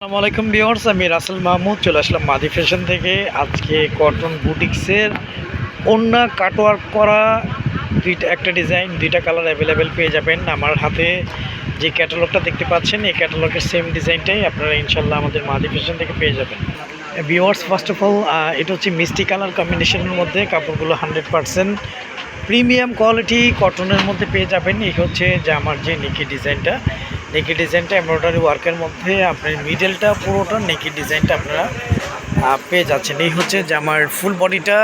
আসসালামু আলাইকুম বিয়ার্স আমি রাসেল মাহমুদ, চলে আসলাম মাদি ফ্যাশন থেকে। আজকে কটন বুটিক্সের অন্য কাটওয়ার্ক করা দুইটা, একটা ডিজাইন দুইটা কালার অ্যাভেলেবেল পেয়ে যাবেন আমার হাতে। যে ক্যাটালগটা দেখতে পাচ্ছেন, এই ক্যাটালগের সেম ডিজাইনটাই আপনারা ইনশাল্লাহ আমাদের মাদি ফ্যাশন থেকে পেয়ে যাবেন। বিয়ার্স ফার্স্ট অফ অল এটা হচ্ছে মিষ্টি কালার কম্বিনেশনের মধ্যে, কাপড়গুলো হান্ড্রেড পারসেন্ট প্রিমিয়াম কোয়ালিটি কটনের মধ্যে পেয়ে যাবেন। এই হচ্ছে যে আমার যে নিকি ডিজাইনটা নেকি ডিজাইনটা এমব্রয়ডারি ওয়ার্কের মধ্যে আপনার মিডেলটা পুরোটা নেকি ডিজাইনটা আপনারা পেয়ে যাচ্ছেন। এই হচ্ছে যে আমার ফুল বডিটা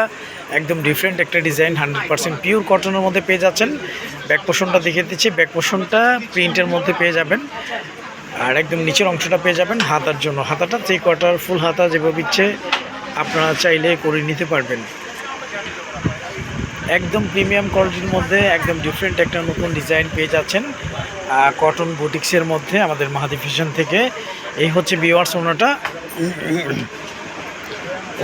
একদম ডিফারেন্ট একটা ডিজাইন হান্ড্রেড পার্সেন্ট পিওর কটনের মধ্যে পেয়ে যাচ্ছেন। ব্যাক পোষণটা দেখিয়ে দিচ্ছি। ব্যাক পোষণটা প্রিন্টের মধ্যে পেয়ে যাবেন। আর একদম নিচের অংশটা পেয়ে যাবেন হাতার জন্য। হাতাটা থ্রি কোয়ার্টার ফুল হাতা যেভাবে ইচ্ছে আপনারা চাইলে করে নিতে পারবেন। একদম প্রিমিয়াম কোয়ালিটির মধ্যে একদম ডিফারেন্ট একটা নতুন ডিজাইন পেয়ে যাচ্ছেন। কটন বুটিক্সের মধ্যে আমাদের মাহাদি ফ্যাশন থেকে। এই হচ্ছে বিওয়ার্স ওনাটা।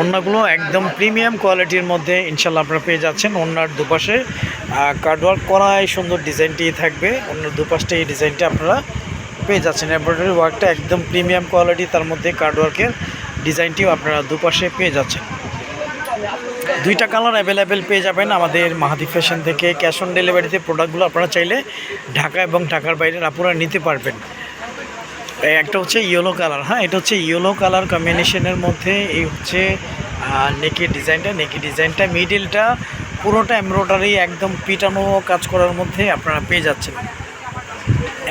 ওনাগুলো একদম প্রিমিয়াম কোয়ালিটির মধ্যে ইনশাল্লাহ আপনারা পেয়ে যাচ্ছেন ওনার দুপাশে। কার্ডওয়ার্ক করা এই সুন্দর ডিজাইনটি থাকবে। ওনার দুপাশটা এই ডিজাইনটা আপনারা পেয়ে যাচ্ছেন। এমব্রয়ডারি ওয়ার্কটা একদম প্রিমিয়াম কোয়ালিটি তার মধ্যে কার্ডওয়ার্কের ডিজাইনটিও আপনারা দুপাশে পেয়ে যাচ্ছেন। দুইটা কালার অ্যাভেলেবেল পেয়ে যাবেন আমাদের মাহাদি ফ্যাশন থেকে। ক্যাশ অন ডেলিভারিতে প্রোডাক্টগুলো আপনারা চাইলে ঢাকা এবং ঢাকার বাইরে আপনারা নিতে পারবেন। একটা হচ্ছে ইয়েলো কালার হ্যাঁ? এটা হচ্ছে ইয়েলো কালার কম্বিনেশনের মধ্যে এই হচ্ছে নেকি ডিজাইনটা নেকি ডিজাইনটা মিডিলটা পুরোটা এমব্রয়ডারি একদম পিটানো কাজ করার মধ্যে আপনারা পেয়ে যাচ্ছেন।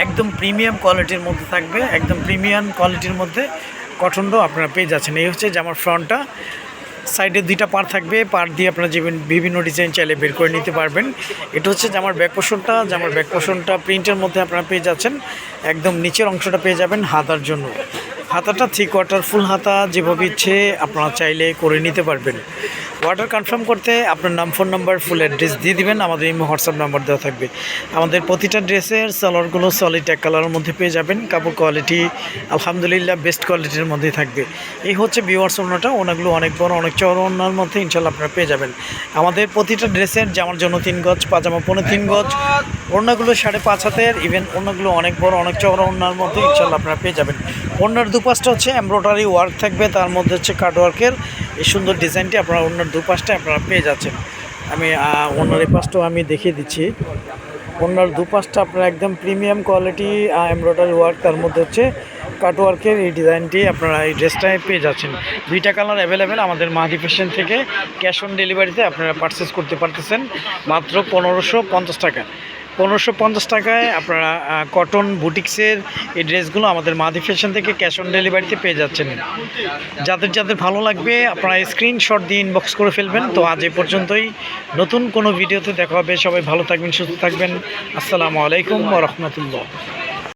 একদম প্রিমিয়াম কোয়ালিটির মধ্যে থাকবে, একদম প্রিমিয়াম কোয়ালিটির মধ্যে কটনটাও আপনারা পেয়ে যাচ্ছেন। এই হচ্ছে যে আমার ফ্রন্টটা সাইডে দুইটা পার থাকবে পার দিয়ে আপনারা যে বিভিন্ন ডিজাইন চাইলে বের করে নিতে পারবেন। এটা হচ্ছে জামার ব্যাক পোষণটা জামার ব্যাক পোষণটা প্রিন্টের মধ্যে আপনারা পেয়ে যাচ্ছেন, একদম নিচের অংশটা পেয়ে যাবেন হাতার জন্য। হাতাটা থ্রি কোয়ার্টার ফুল হাতা যেভাবে ইচ্ছে আপনারা চাইলে করে নিতে পারবেন। অর্ডার কনফার্ম করতে আপনার নাম ফোন নাম্বার ফুল অ্যাড্রেস দিয়ে দিবেন। আমাদের এই হোয়াটসঅ্যাপ নাম্বার দেওয়া থাকবে। আমাদের প্রতিটা ড্রেসের সালোয়ারগুলো সলিড এক কালারের মধ্যে পেয়ে যাবেন। কাপড় কোয়ালিটি আলহামদুলিল্লাহ বেস্ট কোয়ালিটির মধ্যেই থাকবে। এই হচ্ছে বিওয়ার্স ওনাটা ওনাগুলো অনেক বড়, অনেক চড় ওনার মধ্যে ইনশাল্লাহ আপনারা পেয়ে যাবেন। আমাদের প্রতিটা ড্রেসের জামার জন্য তিন গজ, পাজামা পনেরো তিন গজ ওড়নাগুলো সাড়ে পাঁচ হাতের ইভেন ওড়নাগুলো অনেক বড়, অনেক চওড়া ওড়নার মধ্যে ইনশাল্লাহ আপনারা পেয়ে যাবেন। ওড়নার দুপাশটা হচ্ছে এমব্রয়ডারি ওয়ার্ক থাকবে, তার মধ্যে হচ্ছে কাট ওয়ার্কের এই সুন্দর ডিজাইনটি আপনারা ওড়নার দুপাশটা আপনারা পেয়ে যাচ্ছেন। আমি ওড়নার এই পাশটাও আমি দেখিয়ে দিচ্ছি। ওড়নার দুপাশটা আপনারা একদম প্রিমিয়াম কোয়ালিটি এমব্রয়ডারি ওয়ার্ক, তার মধ্যে হচ্ছে কাটওয়ার্কের এই ডিজাইনটি আপনারা এই ড্রেসটায় পেয়ে যাচ্ছেন। দুইটা কালার অ্যাভেলেবেল আমাদের মাহাদি ফ্যাশন থেকে ক্যাশ অন ডেলিভারিতে আপনারা পারচেস করতে পারতেছেন। মাত্র পনেরোশো পঞ্চাশ টাকা। পনেরোশো পঞ্চাশ টাকায় আপনারা কটন বুটিক্সের এই ড্রেসগুলো আমাদের মাদি ফ্যাশন থেকে ক্যাশ অন ডেলিভারিতে পেয়ে যাচ্ছেন। যাদের যাদের ভালো লাগবে, আপনারা স্ক্রিনশট দিয়ে ইনবক্স করে ফেলবেন। তো আজ এ পর্যন্তই। নতুন কোনো ভিডিওতে দেখা হবে। সবাই ভালো থাকবেন, সুস্থ থাকবেন। আসসালামু আলাইকুম রহমতুল্লাহ।